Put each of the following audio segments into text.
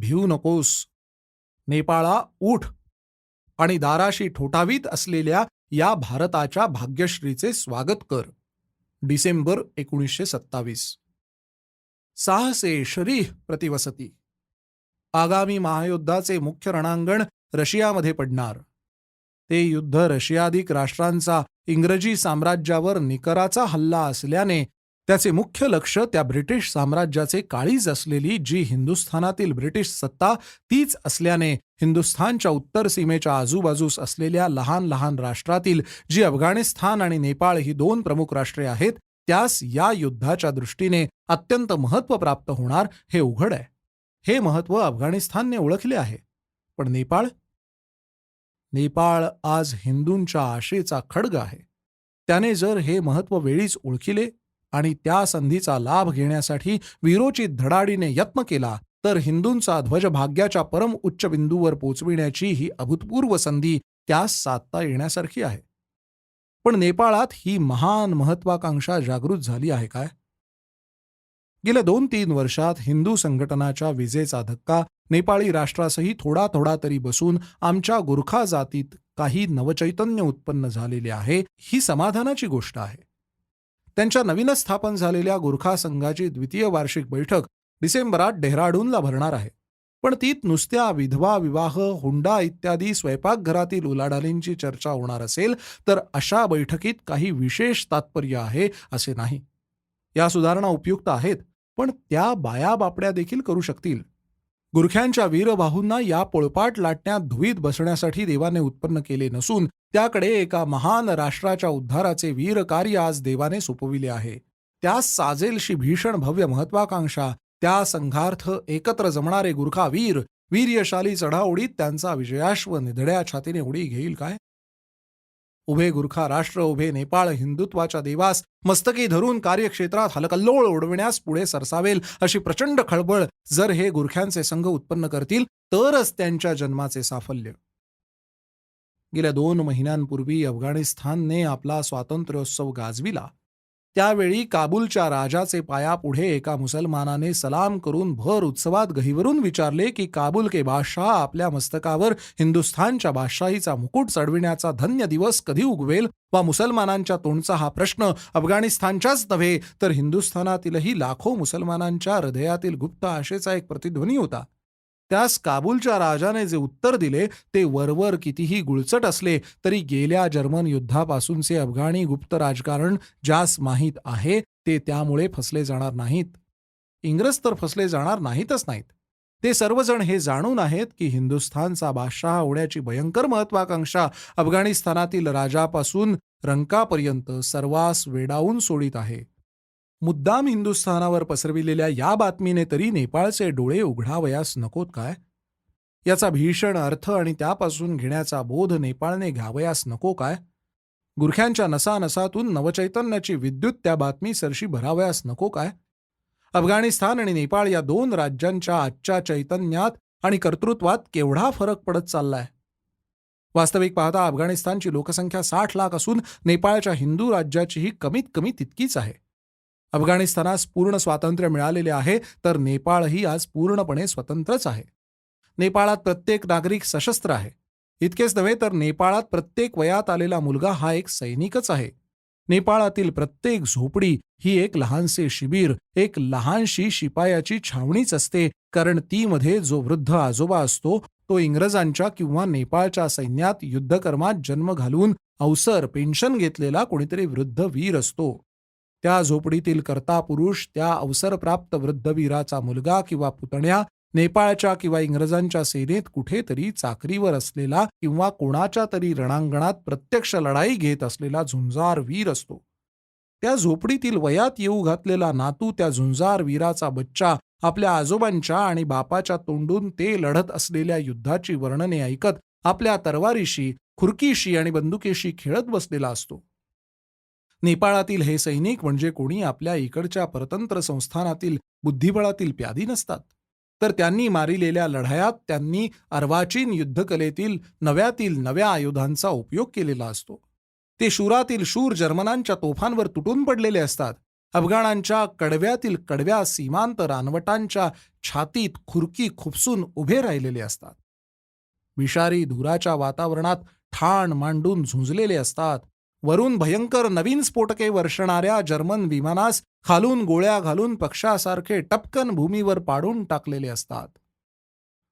भिवू नकोस. नेपाळा उठ आणि दाराशी ठोठावीत असलेल्या या भारताच्या भाग्यश्रीचे स्वागत कर. डिसेंबर एकोणीसशे सत्तावीस. साहसे शरीह प्रतिवसती. आगामी महायुद्धाचे मुख्य रणांगण रशियामध्ये पडणार. ते युद्ध रशियाधिक राष्ट्रांचा इंग्रजी साम्राज्यावर निकराचा हल्ला असल्याने त्याचे मुख्य लक्ष त्या ब्रिटिश साम्राज्याचे काळीज असलेली जी हिंदुस्थानातील ब्रिटिश सत्ता तीच असल्याने हिंदुस्थानच्या उत्तर सीमेच्या आजूबाजूस असलेल्या लहान लहान राष्ट्रातील जी अफगाणिस्तान आणि नेपाळ ही दोन प्रमुख राष्ट्रे आहेत त्यास या युद्धाच्या दृष्टीने अत्यंत महत्त्व प्राप्त होणार हे उघड आहे. हे महत्त्व अफगाणिस्तानने ओळखले आहे. पण नेपाळ? नेपाळ आज हिंदूंच्या आशेचा खड्ग आहे. त्याने जर हे महत्त्व वेळीच ओळखिले आणि त्या संधीचा लाभ घेण्यासाठी विरोचित धडाडीने यत्न केला तर हिंदूंचा ध्वज भाग्याच्या परम उच्च बिंदूवर पोचविण्याची ही अभूतपूर्व संधी त्यास साधता येण्यासारखी आहे. पण नेपाळात ही महान महत्वाकांक्षा जागृत झाली आहे काय? गेल्या दोन तीन वर्षात हिंदू संघटनाच्या विजेचा धक्का नेपाळी राष्ट्रासही थोडा थोडा तरी बसून आमच्या गुरखा जातीत काही नवचैतन्य उत्पन्न झालेले आहे ही समाधानाची गोष्ट आहे. त्यांच्या नवीनच स्थापन झालेल्या गुरखा संघाची द्वितीय वार्षिक बैठक डिसेंबरात डेहराडूनला भरणार आहे. पण तीत नुसत्या विधवा विवाह हुंडा इत्यादी स्वयंपाकघरातील उलाढालींची चर्चा होणार असेल तर अशा बैठकीत काही विशेष तात्पर्य आहे असे नाही. या सुधारणा उपयुक्त आहेत पण त्या बाया बापड्या देखील करू शकतील. गुरख्यांच्या वीरबाहूंना या पोळपाट लाटण्यात धुईत बसण्यासाठी देवाने उत्पन्न केले नसून त्याकडे एका महान राष्ट्राच्या उद्धाराचे वीर कार्य आज देवाने सोपविले आहे. त्यास साजेलशी भीषण भव्य महत्वाकांक्षा त्या संघार्थ एकत्र जमणारे गुरखा वीर वीर्यशाली चढाओढीत त्यांचा विजयाश्व निधड्या छातीने उडी घेईल काय? उभे गुरखा राष्ट्र उभे नेपाळ हिंदुत्वाच्या देवास मस्तकी धरून कार्यक्षेत्रात हलकल्लोळ ओढविण्यास पुढे सरसावेल अशी प्रचंड खळबळ जर हे गुरख्यांचे संघ उत्पन्न करतील तरच त्यांच्या जन्माचे साफल्य. गेल्या दोन महिन्यांपूर्वी अफगाणिस्तानने आपला स्वातंत्र्योत्सव गाजविला. त्यावेळी काबूलच्या राजाचे पायापुढे एका मुसलमानाने सलाम करून भर उत्सवात गहिवरून विचारले की काबूल के बादशाह आपल्या मस्तकावर हिंदुस्थानच्या बादशाहीचा मुकुट चढविण्याचा धन्य दिवस कधी उगवेल वा मुसलमानांच्या तोंडचा हा प्रश्न अफगाणिस्तानच्याच नव्हे तर हिंदुस्थानातीलही लाखो मुसलमानांच्या हृदयातील गुप्त आशेचा एक प्रतिध्वनी होता. त्यास काबूलच्या राजाने जे उत्तर दिले ते वरवर कितीही गुळचट असले तरी गेल्या जर्मन युद्धापासूनचे अफगाणी गुप्त राजकारण ज्यास माहीत आहे ते त्यामुळे फसले जाणार नाहीत. इंग्रज तर फसले जाणार नाहीतच नाहीत. ते सर्वजण हे जाणून आहेत की हिंदुस्थानचा बादशाह होण्याची भयंकर महत्वाकांक्षा अफगाणिस्तानातील राजापासून रंकापर्यंत सर्वास वेडावून सोडित आहे. मुद्दाम हिंदुस्थानावर पसरविलेल्या या बातमीने तरी नेपाळचे डोळे उघडावयास नकोत काय? याचा भीषण अर्थ आणि त्यापासून घेण्याचा बोध नेपाळने घ्यावयास नको काय? गुरख्यांच्या नसानसातून नवचैतन्याची विद्युत त्या बातमी सरशी भरावयास नको काय? अफगाणिस्तान आणि नेपाळ या दोन राज्यांच्या आजच्या चैतन्यात आणि कर्तृत्वात केवढा फरक पडत चाललाय? वास्तविक पाहता अफगाणिस्तानची लोकसंख्या साठ लाख असून नेपाळच्या हिंदू राज्याचीही कमीत कमी तितकीच आहे. अफगाणिस्तानास पूर्ण स्वातंत्र्य मिळालेले आहे तर नेपाळही आज पूर्णपणे स्वतंत्रच आहे. नेपाळात प्रत्येक नागरिक सशस्त्र आहे. इतकेच नव्हे तर नेपाळात प्रत्येक वयात आलेला मुलगा हा एक सैनिकच आहे. नेपाळातील प्रत्येक झोपडी ही एक लहानसे शिबिर एक लहानशी शिपायाची छावणीच असते कारण ती मध्ये जो वृद्ध आजोबा असतो तो इंग्रजांच्या किंवा नेपाळच्या सैन्यात युद्धकर्मात जन्म घालून अवसर पेन्शन घेतलेला कोणीतरी वृद्ध वीर असतो. त्या झोपडीतील कर्ता पुरुष त्या अवसरप्राप्त वृद्धवीराचा मुलगा किंवा पुतण्या नेपाळच्या किंवा इंग्रजांच्या सेनेत कुठेतरी चाकरीवर असलेला किंवा कोणाच्या तरी रणांगणात प्रत्यक्ष लढाई घेत असलेला झुंजार वीर असतो. त्या झोपडीतील वयात येऊ घातलेला नातू त्या झुंजार वीराचा बच्चा आपल्या आजोबांच्या आणि बापाच्या तोंडून ते लढत असलेल्या युद्धाची वर्णने ऐकत आपल्या तरवारीशी खुर्कीशी आणि बंदुकेशी खेळत बसलेला असतो. नेपाळातील हे सैनिक म्हणजे कोणी आपल्या इकडच्या परतंत्र संस्थानातील बुद्धिबळातील प्यादी नसतात. तर त्यांनी मारिलेल्या लढायात त्यांनी अर्वाचीन युद्धकलेतील नव्यातील नव्या आयुधांचा उपयोग केलेला असतो. ते शूरातील शूर जर्मनांच्या तोफांवर तुटून पडलेले असतात. अफगाणांच्या कडव्यातील कडव्या सीमांत रानवटांच्या छातीत खुरकी खुपसून उभे राहिलेले असतात. विषारी धुराच्या वातावरणात ठाण मांडून झुंजलेले असतात. वरून भयंकर नवीन स्फोटके वर्षणाऱ्या जर्मन विमानास खालून गोळ्या घालून पक्षासारखे टपकन भूमीवर पाडून टाकलेले असतात.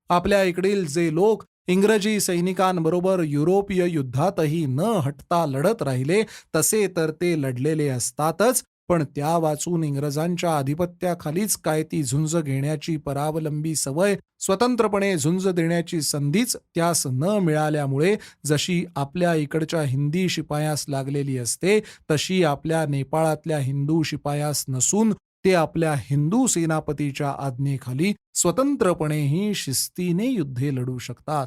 आपल्या इकडील जे लोक इंग्रजी सैनिकांबरोबर युरोपीय युद्धातही न हटता लढत राहिले तसे तर ते लढलेले असतातच पण त्या वाचून इंग्रजांच्या आधिपत्याखालीच काय ती झुंज घेण्याची परावलंबी सवय स्वतंत्रपणे झुंज देण्याची संधीच त्यास न मिळाल्यामुळे जशी आपल्या इकडच्या हिंदी शिपायास लागलेली असते तशी आपल्या नेपाळातल्या हिंदू शिपायास नसून ते आपल्या हिंदू सेनापतीच्या आज्ञेखाली स्वतंत्रपणेही शिस्तीने युद्धे लढू शकतात.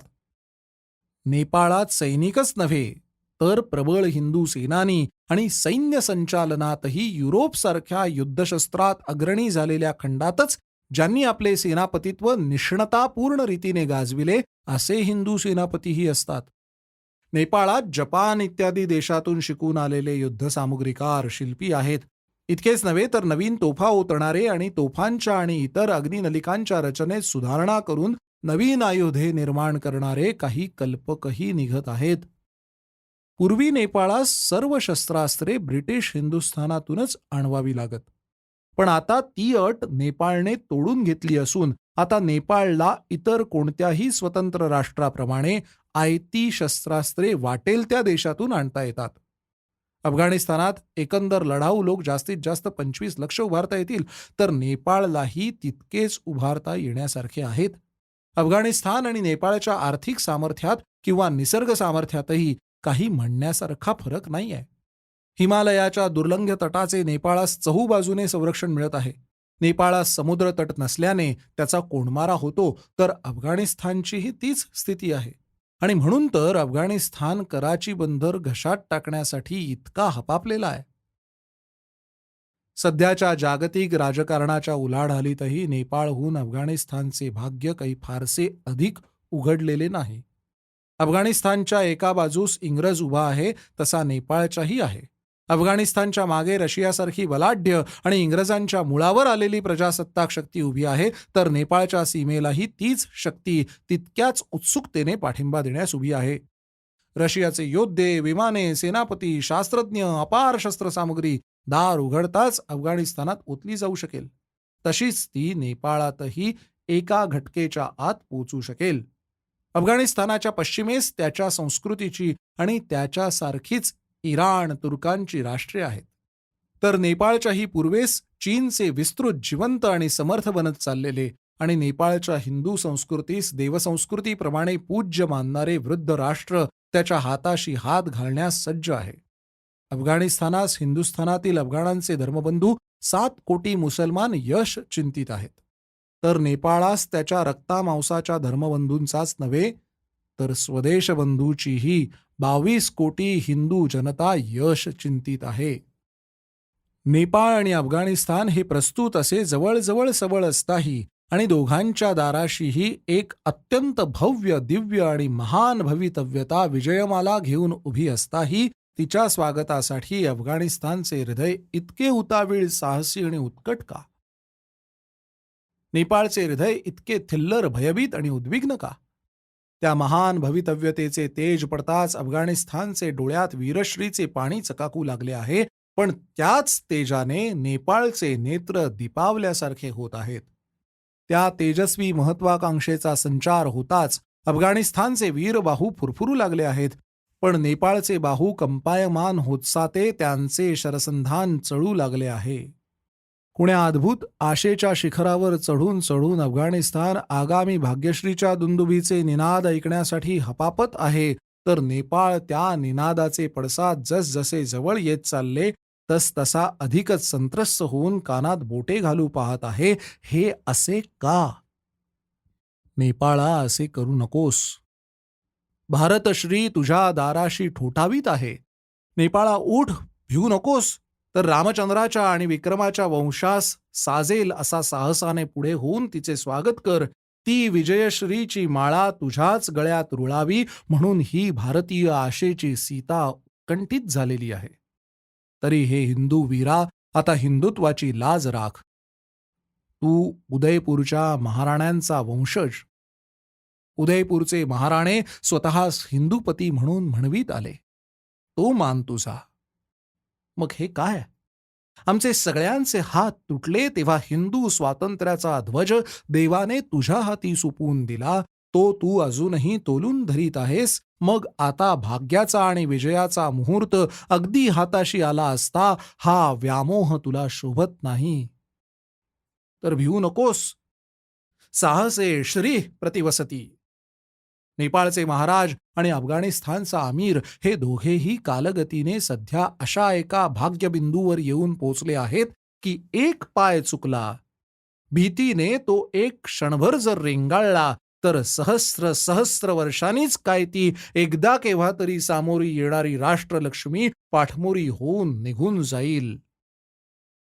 नेपाळात सैनिकच नव्हे तर प्रबळ हिंदू सेनानी आणि सैन्य संचालनातही युरोपसारख्या युद्धशस्त्रात अग्रणी झालेल्या खंडातच ज्यांनी आपले सेनापतित्व निष्णतापूर्ण रीतीने गाजविले असे हिंदू सेनापतीही असतात. नेपाळात जपान इत्यादी देशातून शिकून आलेले युद्धसामुग्रीकार शिल्पी आहेत. इतकेच नव्हे तर नवीन तोफा ओतणारे आणि तोफांच्या आणि इतर अग्निनलिकांच्या रचनेत सुधारणा करून नवीन आयुधे निर्माण करणारे काही कल्पकही निघत आहेत. पूर्वी नेपाळास सर्व शस्त्रास्त्रे ब्रिटिश हिंदुस्थानातूनच आणवावी लागत. पण आता ती अट नेपाळने तोडून घेतली असून आता नेपाळला इतर कोणत्याही स्वतंत्र राष्ट्राप्रमाणे आयती शस्त्रास्त्रे वाटेल त्या देशातून आणता येतात. अफगाणिस्तानात एकंदर लढाऊ लोक जास्तीत जास्त पंचवीस लक्ष उभारता येतील तर नेपाळलाही तितकेच उभारता येण्यासारखे आहेत. अफगाणिस्तान आणि नेपाळच्या आर्थिक सामर्थ्यात किंवा निसर्ग सामर्थ्यातही काही म्हणण्यासारखा फरक नाही आहे हिमालयाच्या दुर्लंघ्य तटाचे नेपाळास चहूबाजूने संरक्षण मिळत आहे. नेपाळास समुद्र तट नसल्याने त्याचा कोंडमारा होतो तर अफगाणिस्तानचीही तीच स्थिती आहे. आणि म्हणून तर अफगाणिस्तान कराची बंदर घशात टाकण्यासाठी इतका हपापलेला आहे. सध्याच्या जागतिक राजकारणाच्या उलाढालीतही नेपाळहून अफगाणिस्तानचे भाग्य काही फारसे अधिक उघडलेले नाही. अफगाणिस्तानच्या एका बाजूस इंग्रज उभा आहे तसा नेपाळच्याही आहे. अफगाणिस्तानच्या मागे रशियासारखी बलाढ्य आणि इंग्रजांच्या मुळावर आलेली प्रजासत्ताक शक्ती उभी आहे तर नेपाळच्या सीमेलाही तीच शक्ती तितक्याच उत्सुकतेने पाठिंबा देण्यास उभी आहे. रशियाचे योद्धे विमाने सेनापती शास्त्रज्ञ अपार शस्त्रसामुग्री दार उघडताच अफगाणिस्तानात ओतली जाऊ शकेल. तशीच ती नेपाळातही एका घटकेच्या आत पोचू शकेल. अफगाणिस्तानाच्या पश्चिमेस त्याच्या संस्कृतीची आणि त्याच्यासारखीच इराण तुर्कांची राष्ट्रे आहेत. तर नेपाळच्याही पूर्वेस चीनचे विस्तृत जिवंत आणि समर्थ बनत चाललेले आणि नेपाळच्या हिंदू संस्कृतीस देवसंस्कृतीप्रमाणे पूज्य मानणारे वृद्ध राष्ट्र त्याच्या हाताशी हात घालण्यास सज्ज आहे. अफगाणिस्तानास हिंदुस्थानातील अफगाणांचे धर्मबंधू सात कोटी मुसलमान यश चिंतित आहेत. तर नेपाळास त्याच्या रक्तामांसाच्या धर्मबंधूंचाच नव्हे तर स्वदेश बंधूचीही बावीस कोटी हिंदू जनता यश चिंतित आहे. नेपाळ आणि अफगाणिस्तान हे प्रस्तुत असे जवळजवळ सबळ असताही आणि दोघांच्या दाराशीही एक अत्यंत भव्य दिव्य आणि महान भवितव्यता विजयमाला घेऊन उभी असताही तिच्या स्वागतासाठी अफगाणिस्तानचे हृदय इतके उतावीळ साहसी आणि उत्कट का? नेपाळचे हृदय इतके थिल्लर भयभीत आणि उद्विग्न का? त्या महान भवितव्यतेचे तेज पडताच अफगाणिस्तानचे डोळ्यात वीरश्रीचे पाणी चकाकू लागले आहे पण त्याच तेजाने नेपाळचे नेत्र दिपावल्यासारखे होत आहेत. त्या तेजस्वी महत्वाकांक्षेचा संचार होताच अफगाणिस्तानचे वीर बाहू फुरफुरू लागले आहेत पण नेपाळचे बाहू कंपायमान होतसाते त्यांचे शरसंधान चळू लागले आहे. कुण्या अद्भुत आशेच्या शिखरावर चढून चढून अफगाणिस्तान आगामी भाग्यश्रीच्या दुंदुबीचे निनाद ऐकण्यासाठी हपापत आहे. तर नेपाळ त्या निनादाचे पडसाद जसजसे जवळ येत चालले तस तसा अधिकच संत्रस्त होऊन कानात बोटे घालू पाहत आहे. हे असे का? नेपाळा असे करू नकोस. भारतश्री तुझ्या दाराशी ठोठावीत आहे. नेपाळा उठ भिवू नकोस. तर रामचंद्राच्या आणि विक्रमाच्या वंशास साजेल असा साहसाने पुढे होऊन तिचे स्वागत कर. ती विजयश्रीची माळा तुझ्याच गळ्यात रुळावी म्हणून ही भारतीय आशेची सीता कंठित झालेली आहे. तरी हे हिंदू वीरा आता हिंदुत्वाची लाज राख. तू उदयपूरच्या महाराण्यांचा वंशज. उदयपूरचे महाराणे स्वतःस हिंदूपती म्हणून म्हणवीत आले. तो मान तुझा. मग हे काय? आमचे सगळ्यांचे हात तुटले तेव्हा हिंदू स्वातंत्र्याचा ध्वज देवाने तुझ्या हाती सुपून दिला. तो तू अजूनही तोलून धरीत आहेस. मग आता भाग्याचा आणि विजयाचा मुहूर्त अगदी हाताशी आला असता हा व्यामोह तुला शोभत नाही. तर भिवू नकोस. साहसे श्री प्रतिवसती. नेपाळचे महाराज आणि अफगाणिस्तानचा अमीर हे दोघेही कालगतीने सध्या अशा एका भाग्यबिंदूवर येऊन पोचले आहेत की एक पाय चुकला. भीतीने तो एक क्षणभर जर रेंगाळला तर सहस्र सहस्र वर्षांनीच काय ती एकदा केव्हा तरी सामोरी येणारी राष्ट्रलक्ष्मी पाठमोरी होऊन निघून जाईल.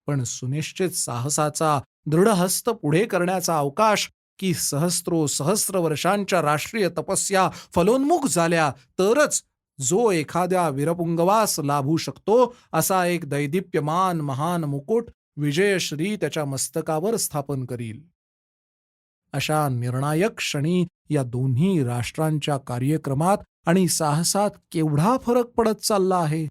पण सुनिश्चित साहसाचा दृढहस्त पुढे करण्याचा अवकाश की सहस्रो सहस्र वर्षांच्या राष्ट्रीय तपस्या फलोन्मुख झाल्या तरच जो एखाद्या वीरपुंगवास लाभू शकतो असा एक दैदिप्यमान महान मुकुट विजयश्री त्याच्या मस्तकावर स्थापन करील. अशा निर्णायक क्षणी या दोन्ही राष्ट्रांच्या कार्यक्रमात आणि साहसात केवढा फरक पडत चालला आहे?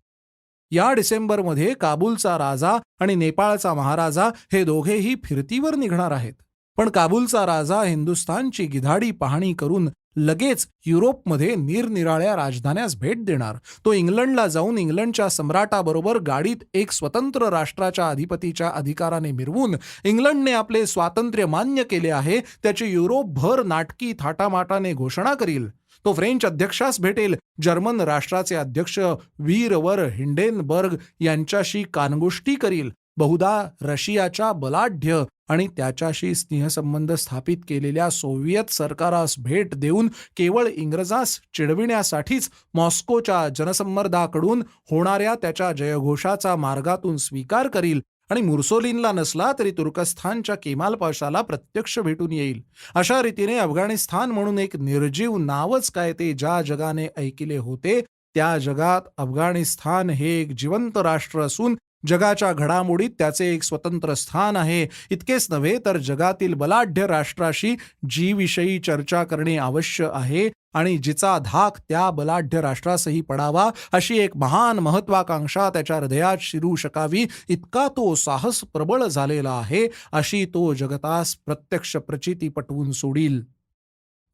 या डिसेंबरमध्ये काबूलचा राजा आणि नेपाळचा महाराजा हे दोघेही फिरतीवर निघणार आहेत. पण काबूलचा राजा हिंदुस्थानची गिधाडी पाहणी करून लगेच युरोपमध्ये निरनिराळ्या राजधान्यास भेट देणार. तो इंग्लंडला जाऊन इंग्लंडच्या सम्राटाबरोबर गाडीत एक स्वतंत्र राष्ट्राच्या अधिपतीच्या अधिकाराने मिरवून इंग्लंडने आपले स्वातंत्र्य मान्य केले आहे त्याची युरोपभर नाटकी थाटामाटाने घोषणा करील. तो फ्रेंच अध्यक्षास भेटेल. जर्मन राष्ट्राचे अध्यक्ष वीरवर हिंडेनबर्ग यांच्याशी कानगोष्टी करील. बहुधा रशियाच्या बलाढ्य आणि त्याच्याशी स्नेहसंबंध स्थापित केलेल्या सोव्हिएत सरकारास भेट देऊन केवळ इंग्रजास चिडविण्यासाठीच मॉस्कोच्या जनसंमर्दाकडून होणाऱ्या त्याच्या जयघोषाचा मार्गातून स्वीकार करील आणि मुर्सोलिनला नसला तरी तुर्कस्थानच्या केमाल पाशाला प्रत्यक्ष भेटून येईल. अशा रीतीने अफगाणिस्तान म्हणून एक निर्जीव नावच काय ते ज्या जगाने ऐकिले होते त्या जगात अफगाणिस्तान हे एक जिवंत राष्ट्र असून जगाच्या घडामोडीत त्याचे एक स्वतंत्र स्थान आहे. इतकेच नव्हे तर जगातील बलाढ्य राष्ट्राशी जी विषयी चर्चा करणे आवश्य आहे आणि जिचा धाक त्या बलाढ्य राष्ट्रासही पडावा अशी एक महान महत्वाकांक्षा त्याच्या हृदयात शिरू शकावी इतका तो साहस प्रबळ झालेला आहे अशी तो जगतास प्रत्यक्ष प्रचिती पटवून सोडील.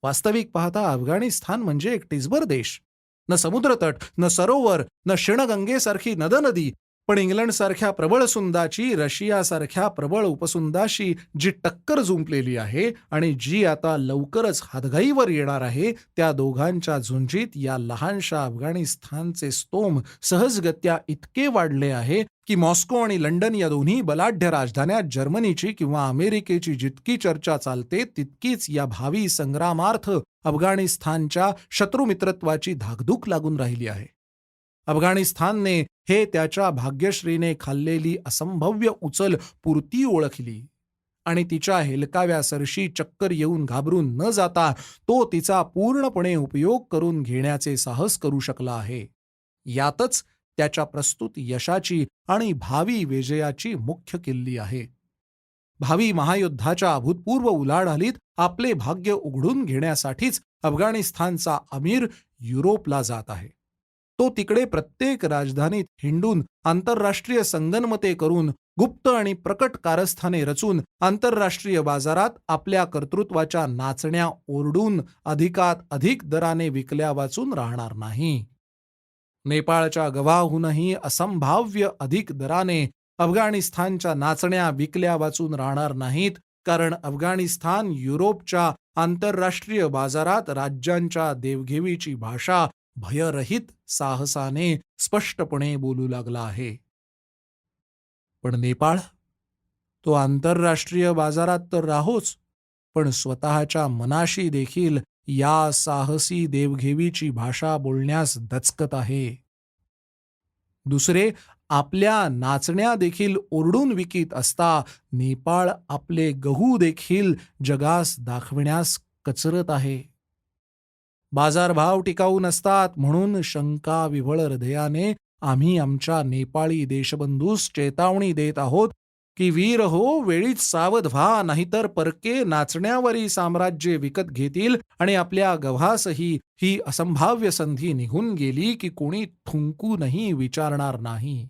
वास्तविक पाहता अफगाणिस्तान म्हणजे एक टिजबर देश. न समुद्रतट न सरोवर न शिणगंगेसारखी नदनदी पण इंग्लंडसारख्या प्रबळ सुंदाची रशियासारख्या प्रबळ उपसुंदाशी जी टक्कर जुंपलेली आहे आणि जी आता लवकरच हातघाईवर येणार आहे त्या दोघांच्या झुंजीत या लहानशा अफगाणिस्तानचे स्तोम सहजगत्या इतके वाढले आहे की मॉस्को आणि लंडन या दोन्ही बलाढ्य राजधान्यात जर्मनीची किंवा अमेरिकेची जितकी चर्चा चालते तितकीच या भावी संग्रामार्थ अफगाणिस्तानच्या शत्रुमित्रत्वाची धाकधूक लागून राहिली आहे. अफगाणिस्तानने हे त्याच्या भाग्यश्रीने खाल्लेली असंभव्य उचल पुरती ओळखली. आणि तिच्या हेलकाव्या सरशी चक्कर येऊन घाबरून न जाता तो तिचा पूर्णपणे उपयोग करून घेण्याचे साहस करू शकला आहे. यातच त्याच्या प्रस्तुत यशाची आणि भावी विजयाची मुख्य किल्ली आहे. भावी महायुद्धाच्या अभूतपूर्व उलाढालीत आपले भाग्य उघडून घेण्यासाठीच अफगाणिस्तानचा अमीर युरोपला जात आहे. तो तिकडे प्रत्येक राजधानीत हिंडून आंतरराष्ट्रीय संगनमते करून गुप्त आणि प्रकट कारस्थाने रचून आंतरराष्ट्रीय बाजारात आपल्या कर्तृत्वाच्या नाचण्या ओरडून अधिकात अधिक दराने विकल्या वाचून राहणार नाही. नेपाळच्या गव्हाहूनही असंभाव्य अधिक दराने अफगाणिस्तानच्या नाचण्या विकल्या वाचून राहणार नाहीत कारण अफगाणिस्तान युरोपच्या आंतरराष्ट्रीय बाजारात राज्यांच्या देवघेवीची भाषा भयरहित साहसाने स्पष्टपणे बोलू लागला आहे. पण नेपाळ? तो आंतरराष्ट्रीय बाजारात तर राहोच पण स्वतःच्या मनाशी देखील या साहसी देवघेवीची भाषा बोलण्यास दचकत आहे. दुसरे आपल्या नाचण्या देखील ओरडून विकीत असता नेपाळ आपले गहू देखील जगास दाखविण्यास कचरत आहे. बाजारभाव टिकाऊ नसतात म्हणून शंका विवळ हृदयाने आम्ही आमच्या नेपाळी देशबंधूस चेतावणी देत आहोत की वीर हो वेळीच सावध व्हा नाहीतर परके नाचण्यावरी साम्राज्य विकत घेतील आणि आपल्या गव्हासही ही असंभाव्य संधी निघून गेली की कोणी थुंकूनही विचारणार नाही.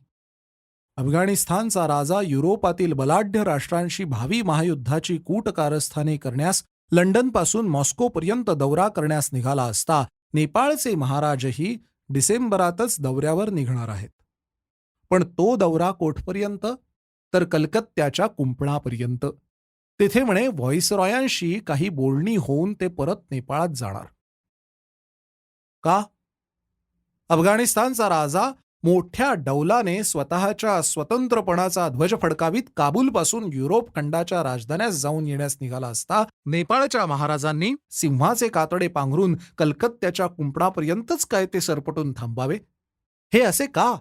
अफगाणिस्तानचा राजा युरोपातील बलाढ्य राष्ट्रांशी भावी महायुद्धाची कूट कारस्थाने करण्यास लंडनपासून मॉस्कोपर्यंत दौरा करण्यास निघाला असता नेपाळचे महाराजही डिसेंबरातच दौऱ्यावर निघणार आहेत. पण तो दौरा कोठपर्यंत? तर कलकत्त्याच्या कुंपणापर्यंत. तेथे म्हणे व्हॉइसरॉयांशी काही बोलणी होऊन ते परत नेपाळात जाणार. का? अफगाणिस्तानचा राजा मोठ्या डौलाने स्वतःच्या स्वतंत्रपणाचा ध्वज फडकावीत काबूलपासून युरोप खंडाच्या राजधान्यास जाऊन येण्यास निघाला असता नेपाळच्या महाराजांनी सिंहाचे कातडे पांघरून कलकत्त्याच्या कुंपणापर्यंतच काय ते सरपटून थांबावे? हे असे का?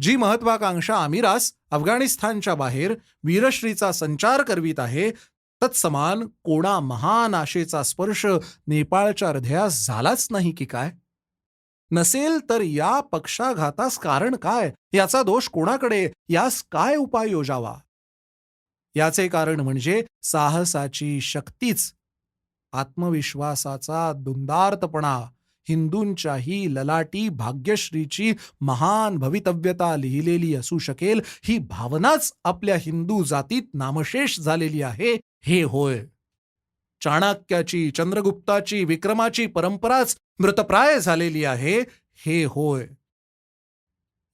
जी महत्वाकांक्षा आमिरास अफगाणिस्तानच्या बाहेर वीरश्रीचा संचार करवीत आहे तत्समान कोणा महान आशेचा स्पर्श नेपाळच्या हृदयास झालाच नाही की काय? नसेल तर या पक्षाघातास कारण काय? याचा दोष कोणाकडे? यास काय उपाय योजावा? याचे कारण म्हणजे साहसाची शक्तीच. आत्मविश्वासाचा दुंदार्तपणा. हिंदूंच्याही ललाटी भाग्यश्रीची महान भवितव्यता लिहिलेली असू शकेल. ही भावनाच आपल्या हिंदू जातीत नामशेष झालेली आहे. हे होय. चाणक्याची चंद्रगुप्ताची विक्रमाची परंपराच मृतप्राय झालेली आहे हे होय.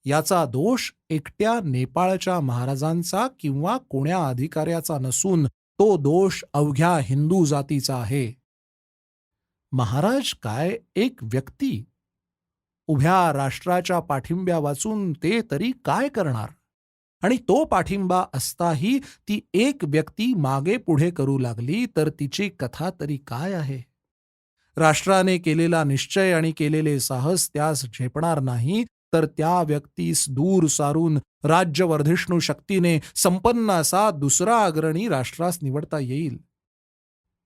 याचा दोष एकट्या नेपाळच्या महाराजांचा किंवा कोण्या अधिकाऱ्याचा नसून तो दोष अवघ्या हिंदू जातीचा आहे. महाराज काय एक व्यक्ती? उभ्या राष्ट्राच्या पाठिंब्या वाचून ते तरी काय करणार? आणि तो पाठिंबा असताही ती एक व्यक्ती मागे पुढे करू लागली तर तिची कथा तरी काय आहे? राष्ट्राने केलेला निश्चय आणि केलेले साहस त्यास झेपणार नाही तर त्या व्यक्तीस दूर सारून राज्यवर्धिष्णू शक्तीने संपन्न असा दुसरा अग्रणी राष्ट्रास निवडता येईल.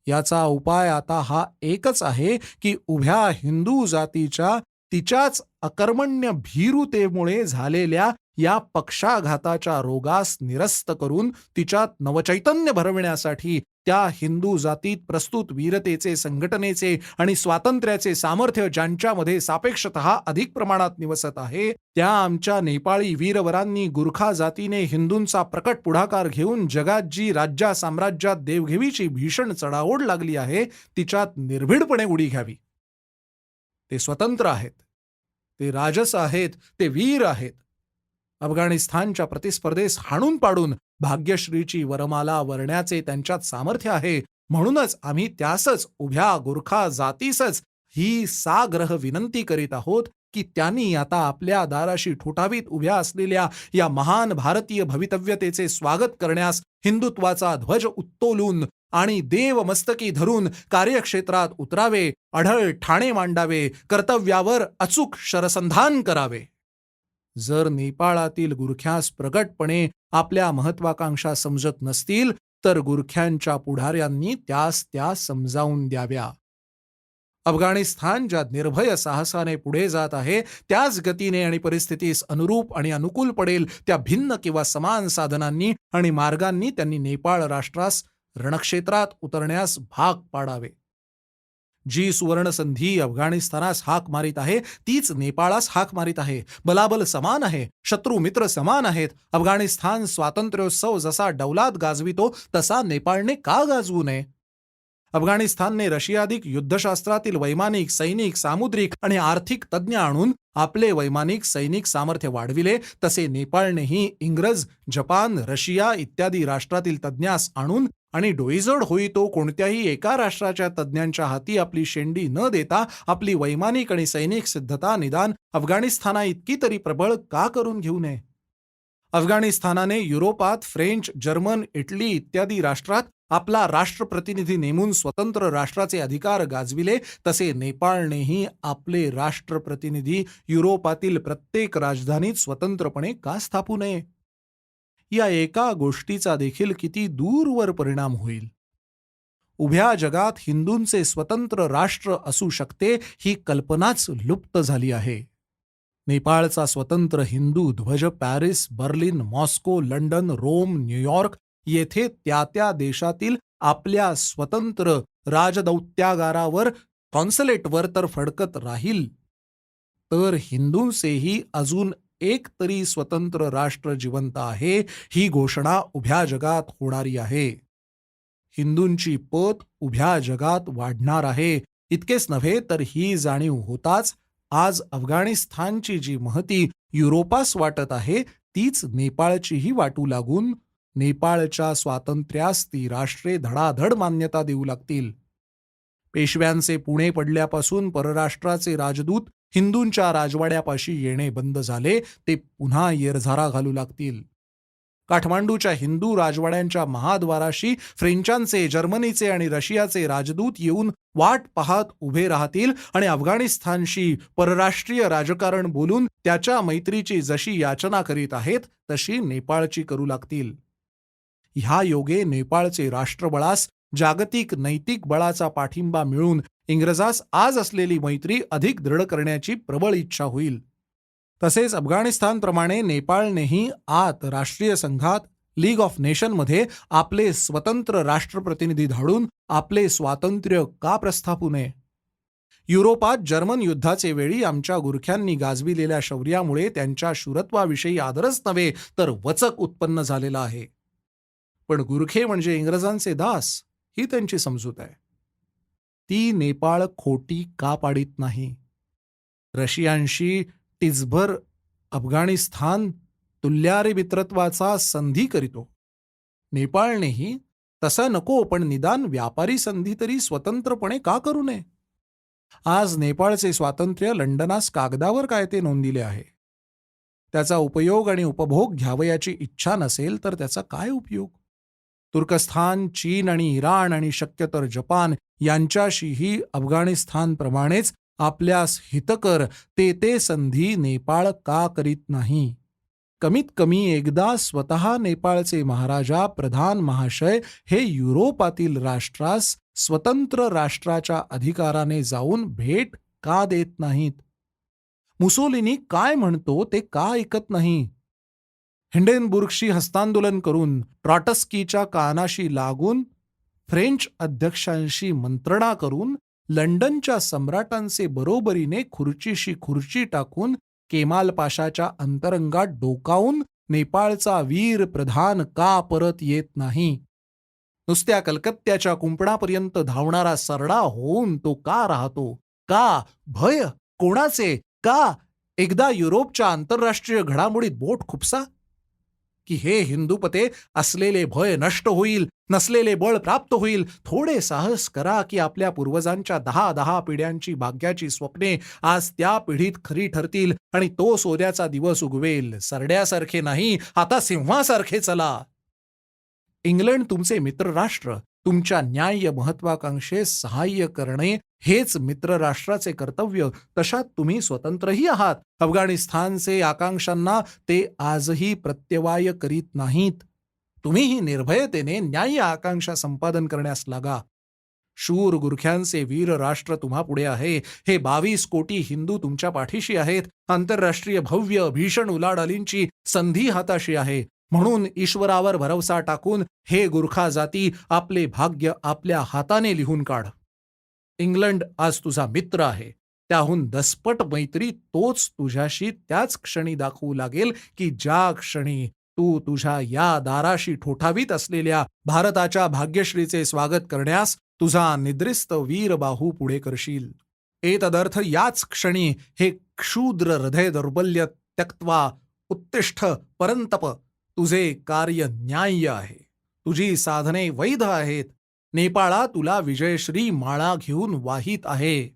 याचा उपाय आता हा एकच आहे की उभ्या हिंदू जातीच्या तिच्याच अकर्मण्य भीरुतेमुळे झालेल्या या पक्षाघाताच्या रोगास निरस्त करून तिच्यात नवचैतन्य भरविण्यासाठी त्या हिंदू जातीत प्रस्तुत वीरतेचे संघटनेचे आणि स्वातंत्र्याचे सामर्थ्य ज्यांच्यामध्ये सापेक्षत अधिक प्रमाणात निवसत आहे त्या आमच्या नेपाळी वीरवरांनी गुरखा जातीने हिंदूंचा प्रकट पुढाकार घेऊन जगात जी राज्या साम्राज्यात देवघेवीची भीषण चढाओढ लागली आहे तिच्यात निर्भीडपणे उडी घ्यावी. ते स्वतंत्र आहेत. ते राजस आहेत. ते वीर आहेत. अफगाणिस्तानच्या प्रतिस्पर्धेस हाणून पाडून भाग्यश्रीची वरमाला वरण्याचे त्यांच्यात सामर्थ्य आहे. म्हणूनच आम्ही त्यासच उभ्या गुरखा जातीसच ही साग्रह विनंती करीत आहोत की त्यांनी आता आपल्या दाराशी ठोठावीत उभ्या असलेल्या या महान भारतीय भवितव्यतेचे स्वागत करण्यास हिंदुत्वाचा ध्वज उत्तोलून आणि देव मस्तकी धरून कार्यक्षेत्रात उतरावे अढळ ठाणे मांडावे कर्तव्यावर अचूक शरसंधान करावे. जर नेपाळातील गुरख्यास प्रगटपणे आपल्या महत्वाकांक्षा समजत नसतील तर गुरख्यांच्या पुढाऱ्यांनी त्यास त्या समजावून द्याव्या. अफगाणिस्तान ज्या निर्भय साहसाने पुढे जात आहे त्याच गतीने आणि परिस्थितीस अनुरूप आणि अनुकूल पडेल त्या भिन्न किंवा समान साधनांनी आणि मार्गांनी त्यांनी नेपाळ राष्ट्रास रणक्षेत्रात उतरण्यास भाग पाडावे. जी सुवर्णसंधी अफगाणिस्तानास हाक मारित आहे तीच नेपाळास हाक मारित आहे. बलाबल समान आहे शत्रू मित्र समान आहेत. अफगाणिस्तान स्वातंत्र्योत्सव जसा डौलात गाजवितो तसा नेपाळने का गाजवू नये? अफगाणिस्तानने रशियाधिक युद्धशास्त्रातील वैमानिक सैनिक सामुद्रिक आणि आर्थिक तज्ज्ञ आणून आपले वैमानिक सैनिक सामर्थ्य वाढविले तसे नेपाळनेही इंग्रज जपान रशिया इत्यादी राष्ट्रातील तज्ज्ञास आणून आणि डोईजड होई तो कोणत्याही एका राष्ट्राच्या तज्ज्ञांच्या हाती आपली शेंडी न देता आपली वैमानिक आणि सैनिक सिद्धता निदान अफगाणिस्ताना इतकी तरी प्रबळ का करून घेऊ नये? अफगाणिस्तानाने युरोपात फ्रेंच जर्मन इटली इत्यादी राष्ट्रात आपला राष्ट्रप्रतिनिधी नेमून स्वतंत्र राष्ट्राचे अधिकार गाजविले तसे नेपाळनेही आपले राष्ट्रप्रतिनिधी युरोपातील प्रत्येक राजधानीत स्वतंत्रपणे का स्थापू नये? या एका गोष्टीचा देखील किती दूरवर परिणाम होईल. उभ्या जगात हिंदूंचे स्वतंत्र राष्ट्र असू शकते ही कल्पनाच लुप्त झाली आहे. नेपाळचा स्वतंत्र हिंदू ध्वज Paris Berlin Moscow London Rome New York येथे त्या त्या देशातील आपल्या स्वतंत्र राजदौत्यागारावर कॉन्सलेटवर तर फडकत राहील. तर हिंदूंचेही अजून एक तरी स्वतंत्र राष्ट्र जिवंत आहे ही घोषणा उभ्या जगात होणारी आहे. हिंदूंची पत उभ्या जगात वाढणार आहे. इतकेच नव्हे तर ही जाणीव होताच आज अफगाणिस्तानची जी महती युरोपास वाटत आहे तीच नेपाळचीही वाटू लागून नेपाळच्या स्वातंत्र्यास ती राष्ट्रे धडाधड मान्यता देऊ लागतील. पेशव्यांचे पुणे पडल्यापासून परराष्ट्राचे राजदूत हिंदूंच्या राजवाड्यापाशी येणे बंद झाले ते पुन्हा येरझारा घालू लागतील. काठमांडूच्या हिंदू राजवाड्यांच्या महाद्वाराशी फ्रेंचांचे जर्मनीचे आणि रशियाचे राजदूत येऊन वाट पाहत उभे राहतील आणि अफगाणिस्तानशी परराष्ट्रीय राजकारण बोलून त्याच्या मैत्रीची जशी याचना करीत आहेत तशी नेपाळची करू लागतील. ह्या योगे नेपाळचे राष्ट्रबळास जागतिक नैतिक बळाचा पाठिंबा मिळून इंग्रजास आज असलेली मैत्री अधिक दृढ करण्याची प्रबळ इच्छा होईल. तसेच अफगाणिस्तानप्रमाणे नेपाळनेही आत राष्ट्रीय संघात लीग ऑफ नेशनमध्ये आपले स्वतंत्र राष्ट्रप्रतिनिधी धाडून आपले स्वातंत्र्य का प्रस्थापू नये? युरोपात जर्मन युद्धाचे वेळी आमच्या गुरख्यांनी गाजविलेल्या शौर्यामुळे त्यांच्या शूरत्वाविषयी आदरच नव्हे तर वचक उत्पन्न झालेला आहे. पण गुरखे म्हणजे इंग्रजांचे दास. ही त्यांची समजूत आहे. ती नेपाळ खोटी का पाडित नाही? रशियांशी टिचभर अफगाणिस्तान तुल्यारे मित्रत्वाचा संधी करीतो. नेपाळनेही तसा नको पण निदान व्यापारी संधी तरी स्वतंत्रपणे का करू नये? आज नेपाळचे स्वातंत्र्य लंडनास कागदावर काय ते नोंदिले आहे? त्याचा उपयोग आणि उपभोग घ्यावयाची इच्छा नसेल तर त्याचा काय उपयोग? तुर्कस्थान चीन आणि इराण आणि शक्यतर जपान यांच्याशीही अफगाणिस्तानप्रमाणेच आपल्यास हितकर ते ते संधी नेपाळ का करीत नाही? कमीत कमी एकदा स्वतः नेपाळचे महाराजा प्रधान महाशय हे युरोपातील राष्ट्रास स्वतंत्र राष्ट्राच्या अधिकाराने जाऊन भेट का देत नाहीत? मुसोलिनी काय म्हणतो ते का ऐकत नाही? हिंडेनबुर्गशी हस्तांदोलन करून ट्रॉटस्कीच्या कानाशी लागून फ्रेंच अध्यक्षांशी मंत्रणा करून लंडनच्या सम्राटांचे बरोबरीने खुर्चीशी खुर्ची टाकून केमाल पाशाच्या अंतरंगात डोकावून नेपाळचा वीर प्रधान का परत येत नाही? नुसत्या कलकत्त्याच्या कुंपणापर्यंत धावणारा सरडा होऊन तो का राहतो? का भय? कोणाचे? का? एकदा युरोपच्या आंतरराष्ट्रीय घडामोडीत बोट खुपसा? की हे हिंदूपते असलेले भय नष्ट होईल नसलेले बळ प्राप्त होईल. थोडे साहस करा की आपल्या पूर्वजांच्या दहा दहा पिढ्यांची भाग्याची स्वप्ने आज त्या पिढीत खरी ठरतील आणि तो सोन्याचा दिवस उगवेल. सरड्यासारखे नाही आता सिंहासारखे चला. इंग्लंड तुमचे मित्रराष्ट्र तुमच्या न्याय्य महत्वाकांक्षेस सहाय्य करणे हेच मित्रराष्ट्राचे कर्तव्य. तशात तुम्ही स्वतंत्रही आहात. अफगाणिस्तानचे आकांक्षांना ते आजही प्रत्यवाय करीत नाहीत. तुम्हीही निर्भयतेने न्याय्य आकांक्षा संपादन करण्यास लागा. शूर गुरख्यांचे वीर राष्ट्र तुम्हापुढे आहे. हे बावीस कोटी हिंदू तुमच्या पाठीशी आहेत. आंतरराष्ट्रीय भव्य भीषण उलाढालींची संधी हाताशी आहे. म्हणून ईश्वरावर भरवसा टाकून हे गुरखा जाती आपले भाग्य आपल्या हाताने लिहून काढ. इंग्लंड आज तुझा मित्र आहे. त्याहून दसपट मैत्री तोच तुझ्याशी त्याच क्षणी दाखवू लागेल की ज्या क्षणी तू तुझ्या या दाराशी ठोठावीत असलेल्या भारताच्या भाग्यश्रीचे स्वागत करण्यास तुझा निद्रिस्त वीरबाहू पुढे करशील. एतदर्थ याच क्षणी हे क्षुद्र हृदय दौर्बल्य त्यक्त्वा उत्तिष्ठ परंतप तुझे कार्य न्याय्य आहे. तुझी साधने वैध आहेत. नेपाळा तुला विजयश्री माळा घेऊन वाहित आहे.